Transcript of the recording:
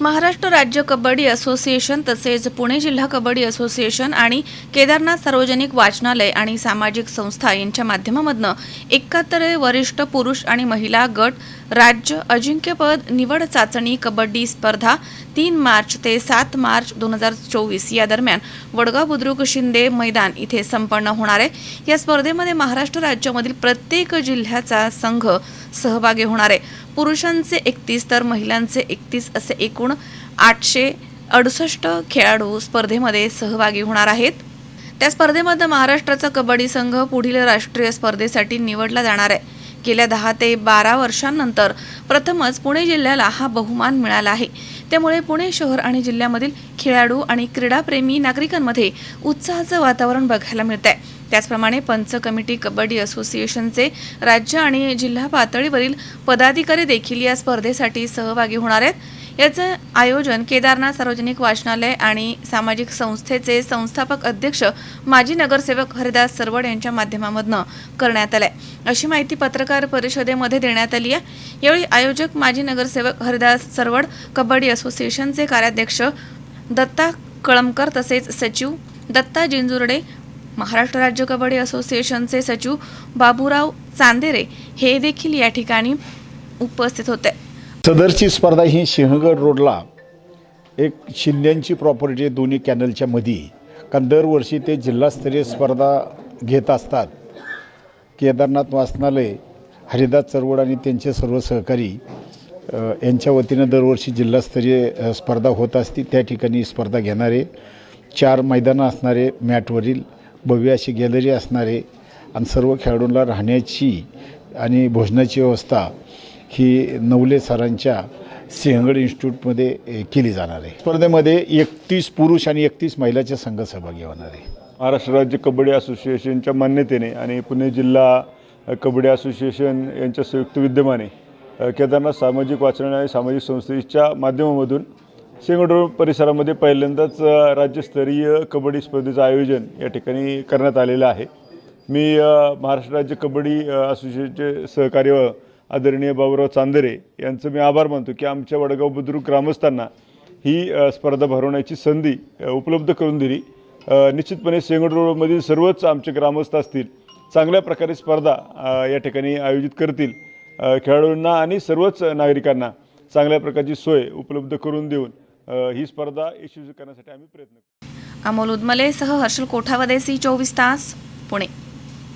महाराष्ट्र राज्य कबड्डी असोसिएशन तसेच पुणे जिल्हा कबड्डी असोसिएशन आणि केदारनाथ सार्वजनिक वाचनालय आणि सामाजिक संस्था यांच्या माध्यमामधनं एकाहत्तर वरिष्ठ पुरुष आणि महिला गट राज्य अजिंक्यपद निवड चाचणी कबड्डी स्पर्धा तीन मार्च ते सात मार्च दोन हजार चोवीस या दरम्यान वडगाव बुद्रुक शिंदे मैदान इथे संपन्न होणार आहे. या स्पर्धेमध्ये महाराष्ट्र राज्यामधील प्रत्येक जिल्ह्याचा संघ सहभागी होणार आहे. पुरुषांचे एकतीस तर महिलांचे एकतीस असे एकूण आठशे अडुसष्ट खेळाडू स्पर्धेमध्ये सहभागी होणार आहेत. त्या स्पर्धेमध्ये महाराष्ट्राचा कबड्डी संघ पुढील राष्ट्रीय स्पर्धेसाठी निवडला जाणार आहे. गेल्या दहा ते बारा वर्षांनंतर प्रथमच पुणे जिल्ह्याला हा बहुमान मिळाला आहे. त्यामुळे पुणे शहर आणि जिल्ह्यामधील खेळाडू आणि क्रीडाप्रेमी नागरिकांमध्ये उत्साहाचं वातावरण बघायला मिळत आहे त्याचप्रमाणे पंच कमिटी कबड्डी असोसिएशनचे राज्य आणि जिल्हा पातळीवरील पदाधिकारी देखील या स्पर्धेसाठी सहभागी होणार आहेत. याचं आयोजन केदारनाथ सार्वजनिक वाचनालय आणि सामाजिक संस्थेचे संस्थापक अध्यक्ष माजी नगरसेवक हरिदास सरवड यांच्या माध्यमामधनं करण्यात आलंय. अशी माहिती पत्रकार परिषदेमध्ये देण्यात आली आहे. यावेळी आयोजक माजी नगरसेवक हरिदास सरवड कबड्डी असोसिएशनचे कार्याध्यक्ष दत्ता कळमकर तसेच सचिव दत्ता जिंजुर्डे महाराष्ट्र राज्य कबड्डी असोसिएशनचे सचिव बाबूराव चांदेरे हे देखील या ठिकाणी उपस्थित होते. सदरची स्पर्धा ही सिंहगड रोडला. एक शिंद्यांची प्रॉपर्टी आहे दोन्ही कॅनलच्या मधी. कारण दरवर्षी ते जिल्हास्तरीय स्पर्धा घेत असतात. केदारनाथ वाचनालय हरिदास चरवड आणि त्यांचे सर्व सहकारी यांच्या वतीनं दरवर्षी जिल्हास्तरीय स्पर्धा होत असती. त्या ठिकाणी स्पर्धा घेणारे चार मैदानं असणारे मॅटवरील भव्य अशी गॅलरी असणारे आणि सर्व खेळाडूंना राहण्याची आणि भोजनाची व्यवस्था ही नवले सरांच्या सिंहगड इन्स्टिट्यूटमध्ये केली जाणार आहे. स्पर्धेमध्ये एकतीस पुरुष आणि एकतीस महिलाचे संघ सहभागी होणार आहे. महाराष्ट्र राज्य कबड्डी असोसिएशनच्या मान्यतेने आणि पुणे जिल्हा कबड्डी असोसिएशन यांच्या संयुक्त विद्यमाने केदारनाथ सामाजिक वाचनालय आणि सामाजिक संस्थेच्या माध्यमामधून सिंगडोळ परिसरामध्ये पहिल्यांदाच राज्यस्तरीय कबड्डी स्पर्धेचं आयोजन या ठिकाणी करण्यात आलेलं आहे. मी महाराष्ट्र राज्य कबड्डी असोसिएशनचे सहकार्य आदरणीय बाबूराव चांदरे यांचं मी आभार मानतो की आमच्या वडगाव बुद्रुक ग्रामस्थांना ही स्पर्धा भरवण्याची संधी उपलब्ध करून दिली. निश्चितपणे सेंगड रोडमधील सर्वच आमचे ग्रामस्थ असतील चांगल्या प्रकारे स्पर्धा या ठिकाणी आयोजित करतील. खेळाडूंना आणि सर्वच नागरिकांना चांगल्या प्रकारची सोय उपलब्ध करून देऊन ही स्पर्धा यशस्वी करण्यासाठी आम्ही प्रयत्न करू. अमोल उदमले सह हर्षल कोठावदेसी चोवीस तास पुणे.